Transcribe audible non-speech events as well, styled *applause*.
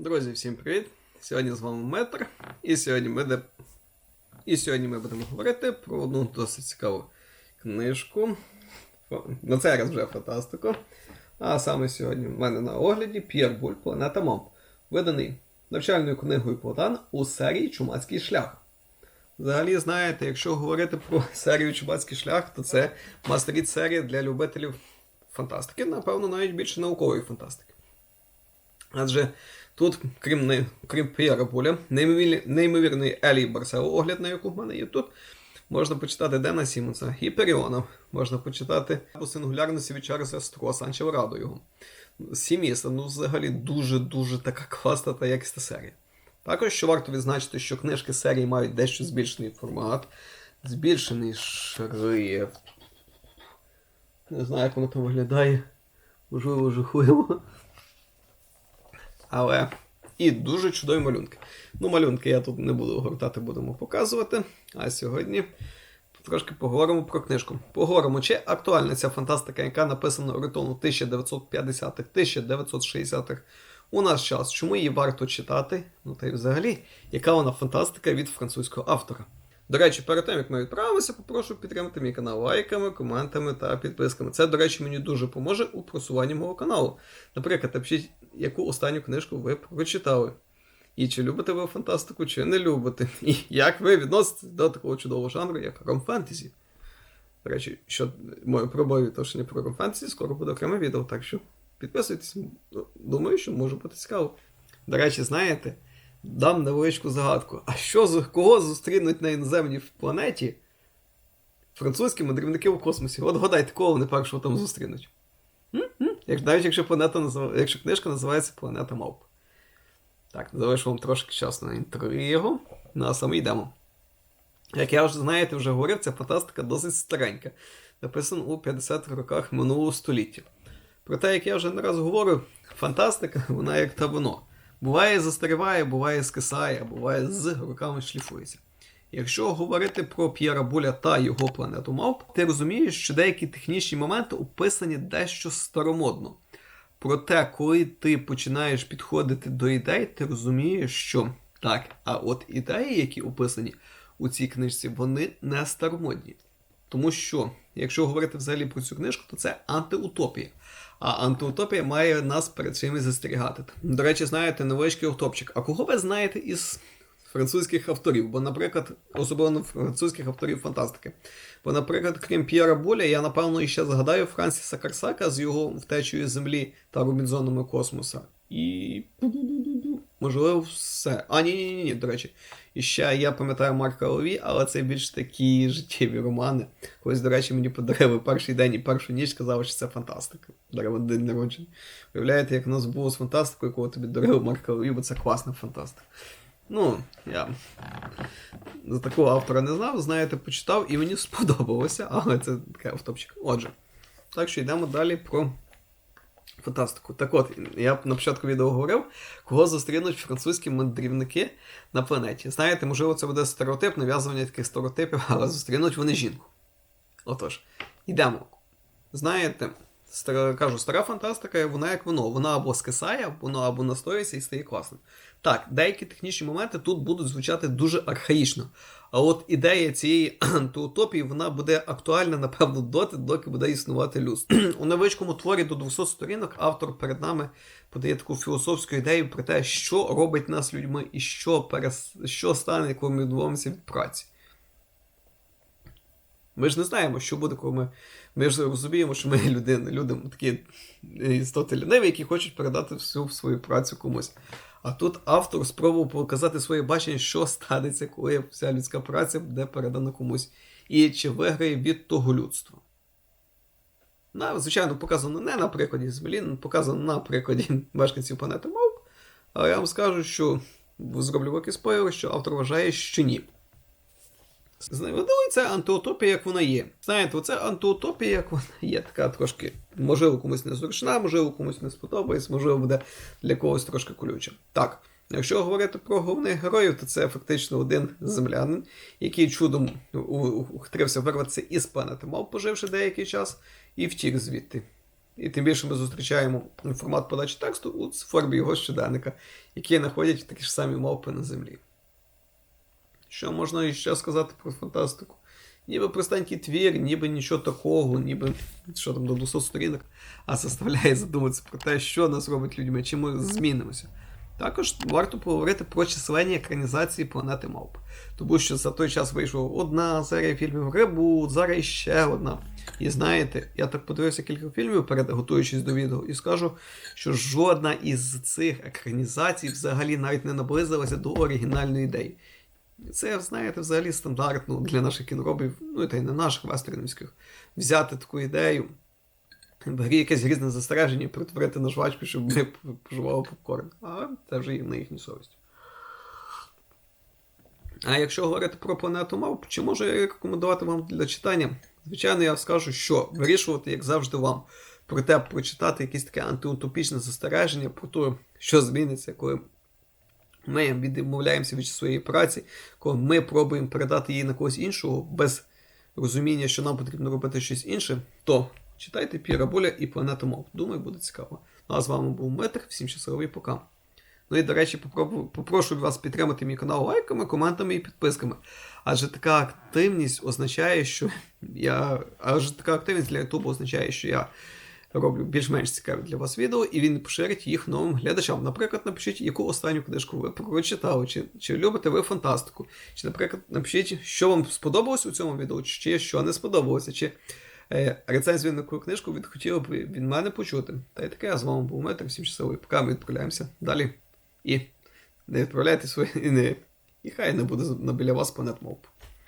Друзі, всім привіт! Сьогодні з вами Метр, і сьогодні ми, де... і сьогодні ми будемо говорити про одну досить цікаву книжку. На цей раз вже фантастику. А саме сьогодні в мене на огляді П'єр Буль Планета Мом, виданий навчальною книгою Платан у серії Чумацький шлях. Взагалі, знаєте, якщо говорити про серію Чумацький шлях, то це мастеріт серія для любителів фантастики, напевно, навіть більше наукової фантастики. Адже тут, крім, крім П'єра Буля, неймовірний, Елії Барсело, огляд на яку в мене є тут, можна почитати Дена Сімонса, Гіперіона, можна почитати по сингулярності від Чарльза Стро, Санчо Радо його. Сіміса, ну взагалі дуже-дуже така класна та якісна серія. Також що варто відзначити, що книжки серії мають дещо збільшений формат, збільшений шрифт. Не знаю, як воно там виглядає. Можливо, жахливо. Але і дуже чудові малюнки. Ну, малюнки я тут не буду гортати, будемо показувати. А сьогодні трошки поговоримо про книжку. Поговоримо, чи актуальна ця фантастика, яка написана оритону 1950-х, 1960-х у наш час. Чому її варто читати? Ну та й взагалі, яка вона фантастика від французького автора. До речі, перед тим як ми відправимося, попрошу підтримати мій канал лайками, коментами та підписками. Це, до речі, мені дуже поможе у просуванні мого каналу. Наприклад, напишіть, яку останню книжку ви прочитали. І чи любите ви фантастику, чи не любите. *laughs* І як ви відноситесь до такого чудового жанру, як ром-фентезі. До речі, що моє про моє відношення про ром-фентезі, скоро буде окреме відео, так що підписуйтесь. Ну, Думаю, що може бути цікаво. До речі, знаєте, дам невеличку загадку. А що з кого зустрінуть на іноземній планеті французькі мандрівники у космосі? От гадайте, кого вони першого там зустрінуть. Як, навіть якщо планета назив... якщо книжка називається Планета Мавп. Так, залишу вам трошки часу на інтригу. Ну, а саме йдемо. Як я вже знаєте, вже говорив, ця фантастика досить старенька, написана у 50-х роках минулого століття. Проте, як я вже не раз говорив, фантастика, *laughs* вона як та вино. Буває застаріває, буває скисає, а буває з роками шліфується. Якщо говорити про П'єра Буля та його планету мавп, ти розумієш, що деякі технічні моменти описані дещо старомодно. Проте, коли ти починаєш підходити до ідей, ти розумієш, що так, а от ідеї, які описані у цій книжці, вони не старомодні. Тому що, якщо говорити взагалі про цю книжку, то це антиутопія. А антиутопія має нас перед чимось застерігати. До речі, знаєте, невеличкий автопчик. А кого ви знаєте із французьких авторів? Бо, наприклад, особливо французьких авторів фантастики. Бо, наприклад, крім П'єра Боля, я напевно іще згадаю Франсіса Карсака з його втечею землі та Робінзонами космоса. І. Можливо, все. А, ні, ні, ні, ні, до речі. І ще я пам'ятаю Марка Лові, але це більш такі життєві романи. Колись, до речі, мені подарили перший день і першу ніч сказали, що це фантастика. Дарили день народження. Уявляєте, як у нас було з фантастикою, коли тобі дарили Марка Лові, бо це класна фантастика. Ну, я за такого автора не знав, знаєте, почитав і мені сподобалося, але це таке автопчик. Отже, так що йдемо далі про фантастику. Так от, я на початку відео говорив, кого зустрінуть французькі мандрівники на планеті. Знаєте, можливо, це буде стереотип, нав'язування таких стереотипів, але зустрінуть вони жінку. Отож, йдемо. Знаєте, стара, кажу, стара фантастика, вона як воно. Вона або скисає, воно або настоюється і стає класним. Так, деякі технічні моменти тут будуть звучати дуже архаїчно. А от ідея цієї *clears throat* антиутопії вона буде актуальна, напевно, доти, доки буде існувати людство. *clears throat* У невеличкому творі до 200 сторінок автор перед нами подає таку філософську ідею про те, що робить нас людьми і що, перес... що стане, коли ми відмовимося від праці. Ми ж не знаємо, що буде, коли ми. Ми ж розуміємо, що ми *laughs* людини, люди такі істоти ліниві, які хочуть передати всю свою працю комусь. А тут автор спробував показати своє бачення, що станеться, коли вся людська праця буде передана комусь. І чи виграє від того людство. На, звичайно, показано не на прикладі Землі, показано на прикладі *laughs* мешканців планети Мавп. Але я вам скажу, що зроблю великий спойлер, що автор вважає, що ні. Можливо, це антиутопія, як вона є. Знаєте, оце антиутопія, як вона є, така трошки, можливо, комусь незручна, можливо, комусь не сподобається, можливо, буде для когось трошки колюча. Так, якщо говорити про головних героїв, то це фактично один землянин, який чудом ухтрився вирватися із планети, мав поживши деякий час, і втік звідти. І тим більше ми зустрічаємо формат подачі тексту у формі його щоденника, який знаходять такі ж самі мавпи на землі. Що можна ще сказати про фантастику? Ніби простенький твір, ніби нічого такого, ніби що там до 200 сторінок, а заставляє задуматися про те, що нас робить людьми, чи ми змінимося. Також варто поговорити про численні екранізації планети Мавп. Тому що за той час вийшла одна серія фільмів Ребут, зараз ще одна. І знаєте, я так подивився кілька фільмів перед готуючись до відео, і скажу, що жодна із цих екранізацій взагалі навіть не наблизилася до оригінальної ідеї. Це, знаєте, взагалі стандартно для наших кіноробів, ну і та й не наших вестернівських, взяти таку ідею, в грі якесь грізне застереження, перетворити на жвачку, щоб ми поживали попкорн. А це вже є на їхню совість. А якщо говорити про планету мавп, чи можу я рекомендувати вам для читання? Звичайно, я скажу, що вирішувати, як завжди, вам. Проте прочитати якесь таке антиутопічне застереження про те, що зміниться, коли ми відмовляємося від своєї праці, коли ми пробуємо передати її на когось іншого без розуміння, що нам потрібно робити щось інше, то читайте Піра Боля і Планету Мов. Думаю, буде цікаво. Ну а з вами був Метр, всім щасливий пока. Ну і, до речі, попрошу вас підтримати мій канал лайками, коментами і підписками. Адже така активність означає, що я. Адже така активність для Ютубу означає, що я роблю більш-менш цікаві для вас відео, і він поширить їх новим глядачам. Наприклад, напишіть, яку останню книжку ви прочитали, чи, чи любите ви фантастику. Чи, наприклад, напишіть, що вам сподобалось у цьому відео, чи що не сподобалося, чи е, рецензію на яку книжку ви хотіли б від мене почути. Та й таке, а з вами був Метр, всім щасливий. Поки ми відправляємося далі. І не відправляйте свої. І, не, і хай не буде біля вас планет мовп.